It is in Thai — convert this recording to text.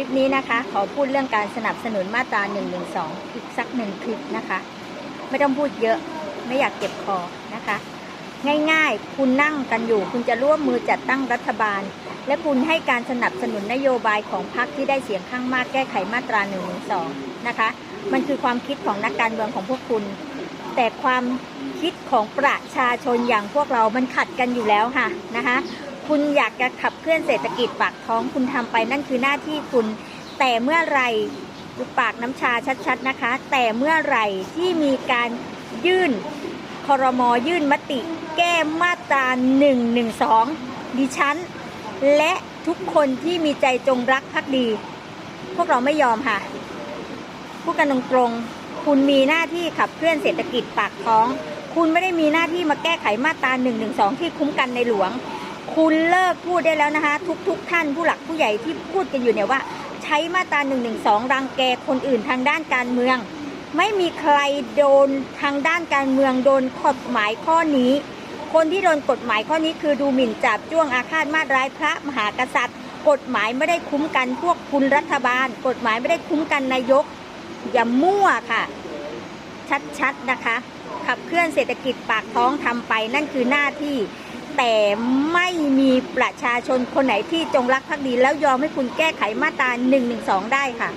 ลิปนี้นะคะ ขอพูดเรื่องการสนับสนุนมาตรา1นึอีกสักหนึ่งคลิปนะคะ ไม่ต้องพูดเยอะไม่อยากเก็บคอนะคะ ง่ายๆ คุณนั่งกันอยู่ คุณจะร่วมมือจัดตั้งรัฐบาล และคุณให้การสนับสนุนนโยบายของพรรคที่ได้เสียงข้างมากแก้ไขมาตรา1นึนะคะ มันคือความคิดของนักการเมืองของพวกคุณ แต่ความคิดของประชาชนอย่างพวกเรามันขัดกันอยู่แล้วค่ะนะคะ คุณอยากจะขับเคลื่อนเศรษฐกิจปากท้องคุณทำไปนั่นคือหน้าที่คุณ แต่เมื่อไรปากน้ำชาชัดๆนะคะ แต่เมื่อไรที่มีการยื่นคอรมอยื่นมติ แก้มาตรา112 ดิฉัน และทุกคนที่มีใจจงรักภักดี พวกเราไม่ยอมค่ะพูดกันตรงๆคุณมีหน้าที่ขับเคลื่อนเศรษฐกิจปากท้อง คุณไม่ได้มีหน้าที่มาแก้ไขมาตรา1นึที่คุ้มกันในหลวง คุณเลิกพูดได้แล้วนะคะ ทุกๆทท่านผู้หลักผู้ใหญ่ที่พูดกันอยู่เนี่ยว่า ใช้มาตรา1นึรังแกคนอื่นทางด้านการเมือง ไม่มีใครโดนทางด้านการเมืองโดนกฎหมายข้อนี้ คนที่โดนกฎหมายข้อนี้คือดูหมิ่นจับจ้วงอาฆาตมาร้ายพระมหากษัตริย์ กฎหมายไม่ได้คุ้มกันพวกคุณรัฐบาล กฎหมายไม่ได้คุ้มกันนายกอย่ามั่วค่ะ ชัดๆนะคะ ขับเคลื่อนเศรษฐกิจปากท้องทำไปนั่นคือหน้าที่ แต่ไม่มีประชาชนคนไหนที่จงรักภักดี แล้วยอมให้คุณแก้ไขมาตรา1นึได้ค่ะ